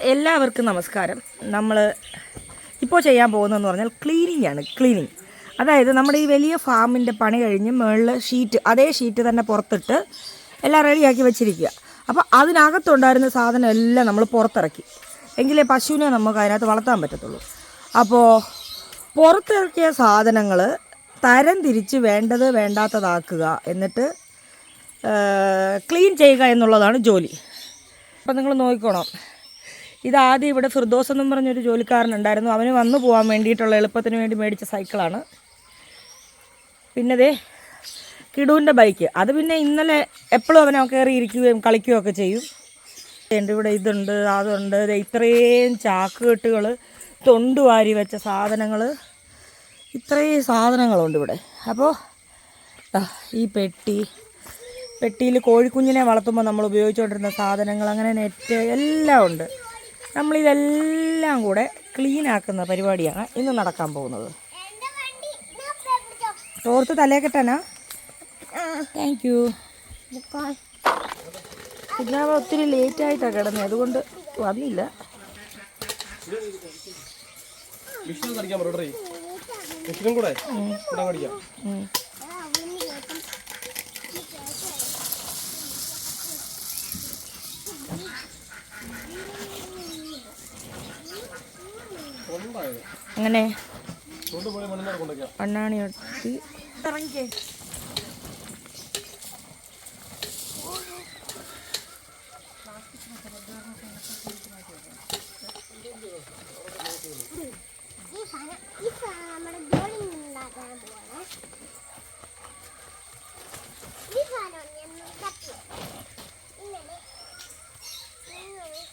എല്ലാവർക്കും നമസ്കാരം. നമ്മൾ ഇപ്പോൾ ചെയ്യാൻ പോകുന്നതെന്ന് പറഞ്ഞാൽ ക്ലീനിങ് ആണ് ക്ലീനിങ് അതായത് നമ്മുടെ ഈ വലിയ ഫാമിന്റെ പണി കഴിഞ്ഞ് മുകളിൽ ഷീറ്റ് അതേ ഷീറ്റ് തന്നെ പുറത്തിട്ട് എല്ലാം റെഡിയാക്കി വെച്ചിരിക്കുക. അപ്പോൾ അതിനകത്തുണ്ടായിരുന്ന സാധനം എല്ലാം നമ്മൾ പുറത്തിറക്കി. എങ്കിലേ പശുവിനെ നമുക്ക് അതിനകത്ത് വളർത്താൻ പറ്റത്തുള്ളൂ. അപ്പോൾ പുറത്തിറക്കിയ സാധനങ്ങൾ തരം തിരിച്ച് വേണ്ടത് വേണ്ടാത്തതാക്കുക എന്നിട്ട് ക്ലീൻ ചെയ്യുക എന്നുള്ളതാണ് ജോലി. അപ്പം നിങ്ങൾ നോക്കിക്കോണം. ഇതാദ്യം ഇവിടെ ഫിർദോസ് എന്നും പറഞ്ഞൊരു ജോലിക്കാരനുണ്ടായിരുന്നു. അവന് വന്നു പോകാൻ വേണ്ടിയിട്ടുള്ള എളുപ്പത്തിന് വേണ്ടി മേടിച്ച സൈക്കിളാണ്. പിന്നെ ദേ കിടുവിന്റെ ബൈക്ക്. അത് പിന്നെ ഇന്നലെ എപ്പോഴും അവനെ കയറി ഇരിക്കുകയും കളിക്കുകയും ഒക്കെ ചെയ്യും. എന്റെ ഇവിടെ ഇതുണ്ട് അതുണ്ട്. ഇത്രയും ചാക്കുകെട്ടുകൾ തൊണ്ടുവാരി വെച്ച സാധനങ്ങൾ ഇത്രയും സാധനങ്ങളുണ്ട് ഇവിടെ. അപ്പോൾ ഈ പെട്ടി. പെട്ടിയിൽ കോഴിക്കുഞ്ഞിനെ വളർത്തുമ്പോൾ നമ്മൾ ഉപയോഗിച്ചുകൊണ്ടിരുന്ന സാധനങ്ങൾ അങ്ങനെ നെറ്റ് എല്ലാം ഉണ്ട്. നമ്മളിതെല്ലാം കൂടെ ക്ലീൻ ആക്കുന്ന പരിപാടിയാണ് ഇന്ന് നടക്കാൻ പോകുന്നത്. തോർത്ത് തലേ കെട്ടാനാ താങ്ക് യു പിന്നാവ ഒത്തിരി ലേറ്റ് ആയിട്ടാണ് കിടന്നത് അതുകൊണ്ട് വന്നില്ല. വിഷ്ണു കൂടെ കൂടെ അടിക്കാം ഉം. കൊണ്ടായത് അങ്ങനെ കൊണ്ടുപോയി മണ്ണിനെ കൊണ്ടേക്കാം അണ്ണാണി ഒട്ടി ഇറങ്ങിക്കേ ഈ സാധനം ഈ സാധനം നമ്മുടെ ജോലി ഉണ്ടാക്കാൻ പോവാണ് ഈ സാധനം ഞാൻ ഒട്ടി. ഇങ്ങനെ ഇങ്ങനെ. ഈ സാധനം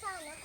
സാധനം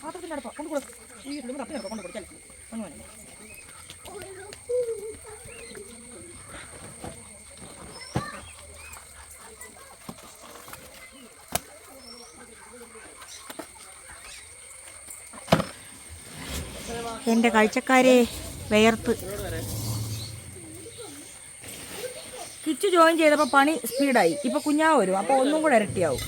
പാത്രത്തിന്റെ അടുപ്പം കൊണ്ട് കൊടുക്കും ഈ നമ്മുടെ അപ്പനെ കൊണ്ട് കൊടുക്കാൻ എന്റെ കാഴ്ചക്കാരെ വിയർത്ത്. കിച്ചു ജോയിൻ ചെയ്തപ്പോൾ പണി സ്പീഡായി. ഇപ്പോൾ കുഞ്ഞാവ് വരും. അപ്പോൾ ഒന്നും കൂടെ ഇരട്ടിയാവും.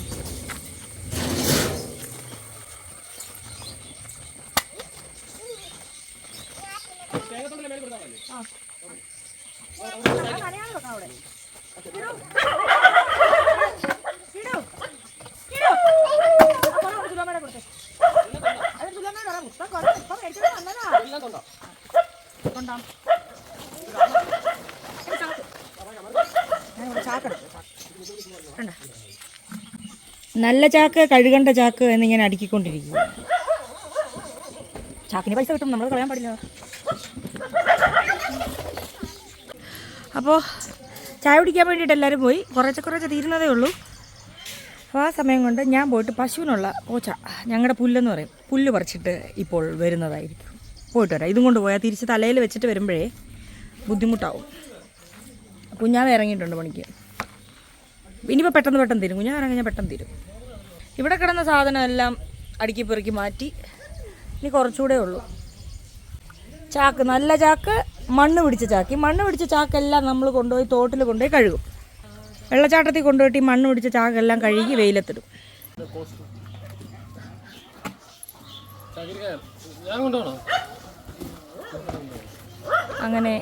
നല്ല ചാക്ക് കഴുകണ്ട ചാക്ക് എന്നിങ്ങനെ അടുക്കിക്കൊണ്ടിരിക്കുക ചാക്കിന് പൈസ കിട്ടും നമ്മൾ കളയാൻ പാടില്ല. അപ്പോൾ ചായ കുടിക്കാൻ വേണ്ടിയിട്ട് എല്ലാവരും പോയി. കുറച്ച് കുറച്ച് തീരുന്നതേ ഉള്ളൂ. അപ്പോൾ ആ സമയം കൊണ്ട് ഞാൻ പോയിട്ട് പശുവിനുള്ള പോച്ച ഞങ്ങളുടെ പുല്ലെന്ന് പറയും. പുല്ല് പറിച്ചിട്ട് ഇപ്പോൾ വരുന്നതായിരിക്കും. പോയിട്ട് വരാം ഇതും കൊണ്ട് പോയാൽ തിരിച്ച് തലയിൽ വെച്ചിട്ട് വരുമ്പോഴേ ബുദ്ധിമുട്ടാവും. കുഞ്ഞാവ് ഇറങ്ങിയിട്ടുണ്ട് പണിക്ക്. ഇനിയിപ്പോൾ പെട്ടെന്ന് പെട്ടെന്ന് തീരും. കുഞ്ഞാവ് ഇറങ്ങി കഴിഞ്ഞാൽ പെട്ടെന്ന് തീരും. ഇവിടെ കിടന്ന സാധനം എല്ലാം അടുക്കി പെറുക്കി മാറ്റി. ഇനി കുറച്ചുകൂടെ ഉള്ളൂ. ചാക്ക് നല്ല ചാക്ക് മണ്ണ് പിടിച്ച ചാക്ക്. ഈ മണ്ണ് പിടിച്ച ചാക്കെല്ലാം നമ്മൾ കൊണ്ടുപോയി തോട്ടിൽ കൊണ്ടുപോയി കഴുകും. വെള്ളച്ചാട്ടത്തിൽ കൊണ്ടുപോയിട്ട് ഈ മണ്ണ് പിടിച്ച ചാക്കെല്ലാം കഴുകി വെയിലത്തിടും. ഞാൻ അങ്ങനെ.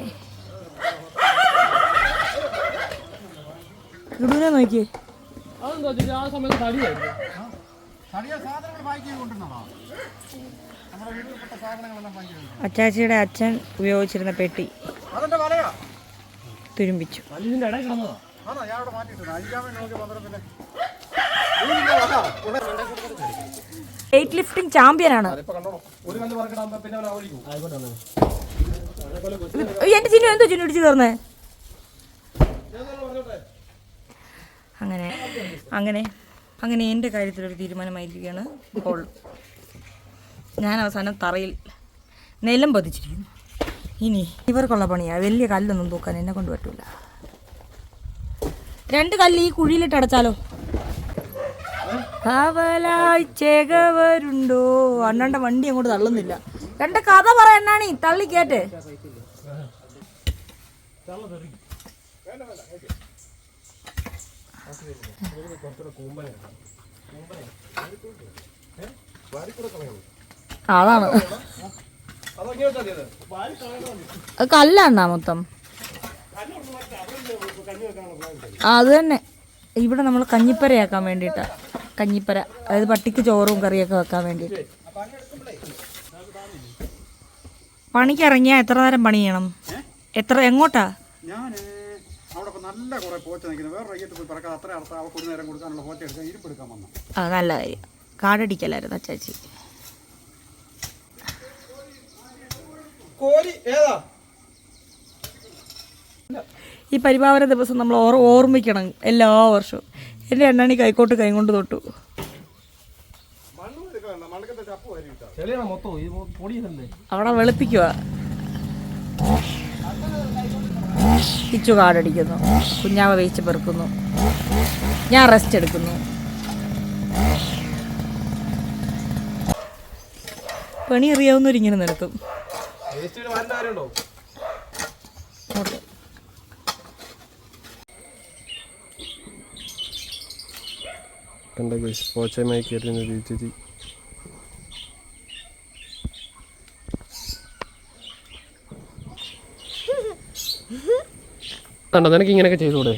ഇടുവിനെ നോക്കിയേ. അച്ചാച്ചിയുടെ അച്ഛൻ ഉപയോഗിച്ചിരുന്ന പെട്ടി. തുരുമ്പിച്ചു. അതിന്റെ ഇടയിൽ കിടന്നതാ. ഞാൻ അവിടെ ചാമ്പ്യനാണ് അതിപ്പോ നോക്കി ഒരു കല്ല് ലിഫ്റ്റിംഗ് ആയിക്കോട്ടെ എന്റെ ചിന്നു എന്തോ ചിന്നു ഇടിച്ചു തീർന്നേ അങ്ങനെ അങ്ങനെ അങ്ങനെ എന്റെ കാര്യത്തിലൊരു തീരുമാനമായിരിക്കുകയാണ് ഇപ്പോൾ. ഞാൻ അവസാനം തറയിൽ നിലം പതിച്ചിരിക്കുന്നു. ഇനി ഇവർക്കുള്ള പണിയാ. വലിയ കല്ലൊന്നും തൂക്കാൻ എന്നെ കൊണ്ട് പറ്റൂല. രണ്ട് കല്ല് ഈ കുഴിയിലിട്ട് അടച്ചാലോ? കാവലായി അണ്ണന്റെ വണ്ടി അങ്ങോട്ട് തള്ളുന്നില്ല. എന്റെ കഥ പറ എന്നാണീ തള്ളി കേട്ടെ. അതാണ്. കല്ലാണ്ണാ മൊത്തം. അത് തന്നെ. ഇവിടെ നമ്മൾ കഞ്ഞിപ്പരയാക്കാൻ വേണ്ടിയിട്ടാ. കഞ്ഞിപ്പര അതായത് പട്ടിക്ക് ചോറും കറിയൊക്കെ വെക്കാൻ വേണ്ടിയിട്ട്. പണിക്ക് ഇറങ്ങിയാൽ എത്ര നേരം പണി ചെയ്യണം? എത്ര എങ്ങോട്ടാ? ഞാൻ അവിടെ ഇപ്പൊ നല്ല കുറെ പോച്ച നിൽക്കുന്നു. വേറെ അയ്യത്ത് പോയി പറക്കാതെ അത്ര അർത്ഥം അവൾക്ക് ഒരു നേരം കൊടുക്കാനുള്ള പോച്ച എടുക്കാൻ ഇരിപ്പെടുക്കാൻ വന്നു. ആ നല്ല കാര്യം. കാടടിക്കലായിരുന്നു അച്ചാച്ചി. കോരി ഏതാ? ഈ പരിപാവന ദിവസം നമ്മൾ ഓർ ഓർമ്മിക്കണം എല്ലാ വർഷവും. എന്റെ അണ്ണാണി കൈക്കോട്ട് തൊട്ടു. മൊത്തം ഇത് പൊടിയല്ലേ അവിടെ വെളുപ്പിക്കുക പിച്ചു കാടടിക്കുന്നു കുഞ്ഞാവ വേച്ച് പെറുക്കുന്നു. ഞാൻ റെസ്റ്റ് എടുക്കുന്നു. പണി അറിയാവുന്നവരിങ്ങനെ നിർത്തും കണ്ട ഗൈസ് പോച്ചമായി കയറുന്ന രീതി കണ്ടോ നിനക്ക് ഇങ്ങനെയൊക്കെ ചെയ്തുകൂടെ?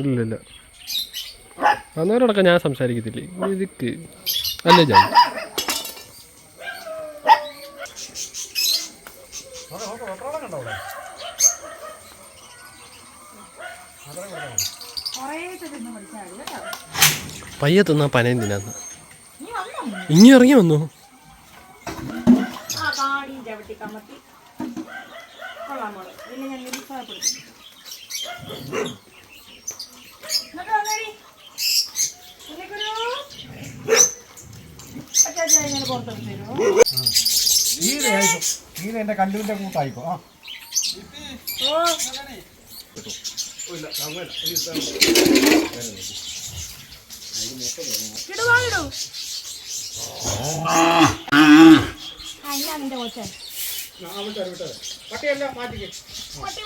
ഇല്ലില്ല. അന്നേരം അടക്കം ഞാൻ സംസാരിക്കത്തില്ലേ? ഇതിക്ക് അല്ലേ ഞാൻ പയ്യെ തിന്നാ പനയും തിന്നാന്ന് ഇനി ഇറങ്ങി വന്നു? ആ നീല എന്റെ കല്ലുവിന്റെ കൂട്ടായിക്കോ. ആ. പട്ടിയല്ല മാറ്റിക്കേ പട്ടി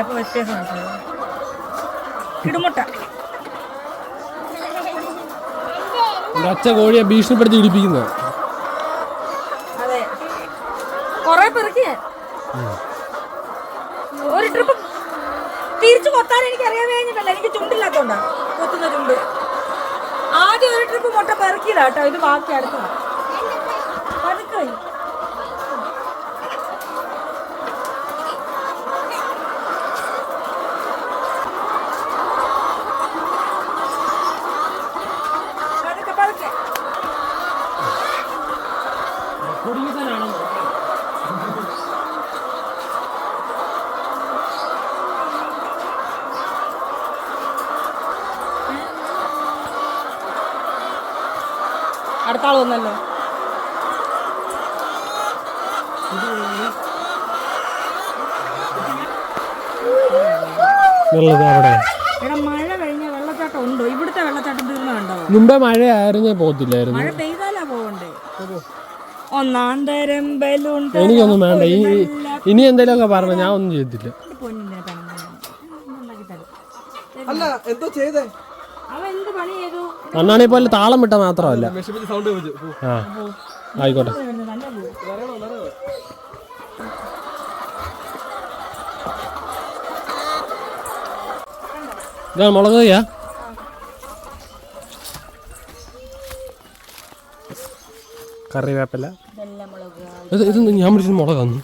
അപ്പൊ വ്യത്യാസം കിടുമുട്ട അച്ഛ കോഴിയെ ഭീഷണിപ്പെടുത്തി ഇടിപ്പിക്കുന്ന അതെ. കുറെ പെറുക്കി ഒരു ട്രിപ്പ് തിരിച്ചു കൊത്താൻ എനിക്ക് അറിയാൻ കഴിഞ്ഞിട്ടല്ല. എനിക്ക് ചുണ്ടില്ലാത്തോണ്ടാ കൊത്തുന്ന ചുണ്ട്. ആദ്യം ഒരു ട്രിപ്പ് മുട്ട പെറുക്കിയതാട്ടോ ഇത് ബാക്കി അടുത്തതാ. എടാ മഴ കഴിഞ്ഞ വെള്ളച്ചാട്ടം ഉണ്ടോ? ഇവിടുത്തെ വെള്ളച്ചാട്ടം തീർന്നു കണ്ടോ? മുമ്പേ മഴ ആയിരുന്നു പോത്തില്ലായിരുന്നു മഴ പെയ്താലാ പോകണ്ടേ ഒന്നാം തരം ബലൂൺ എനിക്കൊന്നും വേണ്ട. ഇനി ഇനി എന്തെങ്കിലുമൊക്കെ പറഞ്ഞു ഞാൻ ഒന്നും ചെയ്തില്ല പൊന്നിനെ അല്ല എന്തോ ചെയ്തേ? അണ്ണാണെ പോലെ താളം വിട്ട മാത്രമല്ല. ആ ആയിക്കോട്ടെ. ഇതാണ് മുളക് കയ്യാ കറിവേപ്പില. ഇതെല്ലാം മുളക്. ഇത് ഇത് ഞാൻ പിടിച്ചത് മുളകാന്ന്.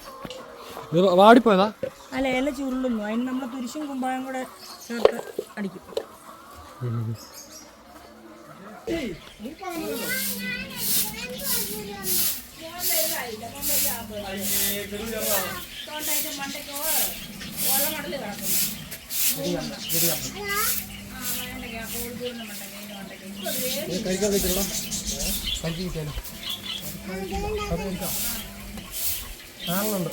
ഇത് വാടിപ്പോയതാ? അല്ല ഇല ചുരുളുന്നു. അതിന് നമ്മൾ തുരിശും കുമ്പായം കൂടെ ചേർത്ത് അടിക്കും. കഴിക്കാൻ പറ്റില്ല കഴിക്കാൻ ആണുണ്ട്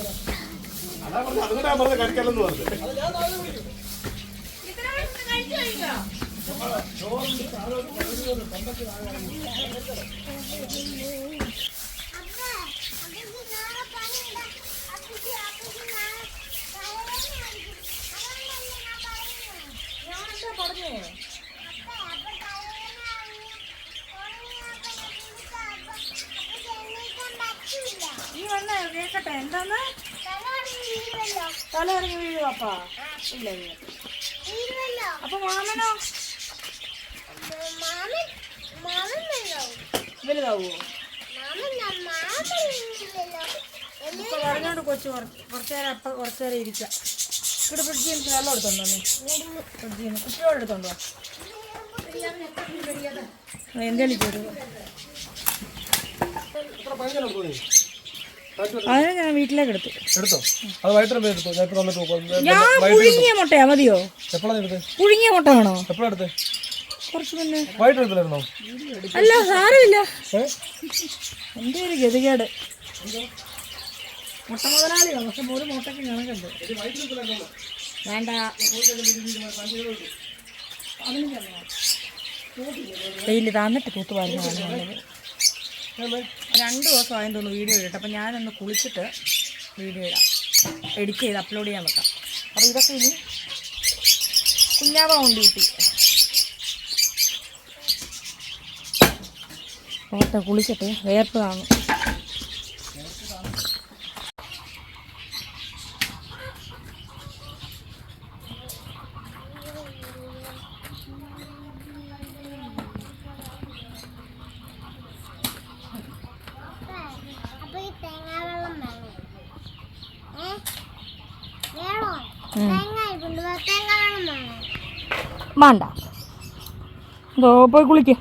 അതാ പറഞ്ഞത് അതുകൊണ്ടാ ഞാൻ പറഞ്ഞത് കഴിക്കല്ലെന്ന് പറഞ്ഞത് അത് ഞാൻ താഴെ വിളിക്കും ഇത്ര കഴിച്ചു കഴിഞ്ഞോ അപ്പ അപ്പക്ക് നാളെ പണിയുണ്ട് അപ്പക്ക് അപ്പക്ക് നാളെ തലവേദന ആയിരിക്കും അതുകൊണ്ടല്ലേ ഞാൻ പറയുന്നത് ഞാൻ എന്താ പറഞ്ഞേ അപ്പ അപ്പ തലവേദന ആണെങ്കിൽ ഉറങ്ങിയപ്പോ അപ്പ അപ്പക്ക് എണീക്കാൻ പറ്റില്ല നീ വന്ന് കേക്കട്ടെ എന്താന്ന് തലവടി വീഴുമല്ലോ തല അപ്പാ ഇല്ല അപ്പൊ മാമനോ? മാമൻ മാമൻ വല്ലോ വലുതാവോ? ഇപ്പൊ പറഞ്ഞോണ്ട് കൊച്ചു കുറച്ച് നേരം അപ്പ കുറച്ചു നേരം ഇരിക്കാം. ഇവിടെ ഫ്രിഡ്ജിൽ നിന്ന് വെള്ളം എടുത്തോണ്ടോ ഫ്രിഡ്ജിൽ നിന്ന് കുട്ടിയോട് എടുത്തോണ്ടോ എന്തേലും ചെയ്തു എത്ര പഴഞ്ചാണ് തോന്നി അതിനെ ഞാൻ വീട്ടിലേക്ക് എടുത്തു. എടുത്തോ? അത് വൈകിട്ട് എടുത്തോ? ഞാൻ ഇപ്പൊ ഞാൻ പുഴുങ്ങിയ മുട്ടയാ മതിയോ? എപ്പോഴാണ് എടുത്തത് പുഴുങ്ങിയ മുട്ട വേണോ എപ്പോഴാണ് എടുത്തത് കുറച്ച് മുന്നേ. വൈകിട്ട് എടുത്തില്ലായിരുന്നോ? അല്ല സാരമില്ല. എന്റെ ഒരു ഗതികേട്. മുട്ട മുതലാളിയോ പക്ഷെ ഒരു മുട്ടയ്ക്ക് കണക്കുണ്ട് വേണ്ട. വെയിൽ താന്നിട്ട് നല്ലത് രണ്ട് ദിവസം ആയെന്ന് തോന്നുന്നു വീഡിയോ ഇടട്ടെ അപ്പം ഞാനൊന്ന് കുളിച്ചിട്ട് വീഡിയോ ഇടാം. എഡിറ്റ് ചെയ്ത് അപ്ലോഡ് ചെയ്യാൻ വെക്കാം. അപ്പോൾ ഇതൊക്കെ ഇനി കുഞ്ഞാവ കൊണ്ട് കിട്ടി ഓട്ടെ കുളിച്ചിട്ട് വേർപ്പ് കാണും അപ്പൊ ഈ തേങ്ങാവെള്ളം വേണം ഏ വേണോ ഉം. തേങ്ങ ഇരിപ്പുണ്ട് എന്തോ പോയി കുളിക്കുക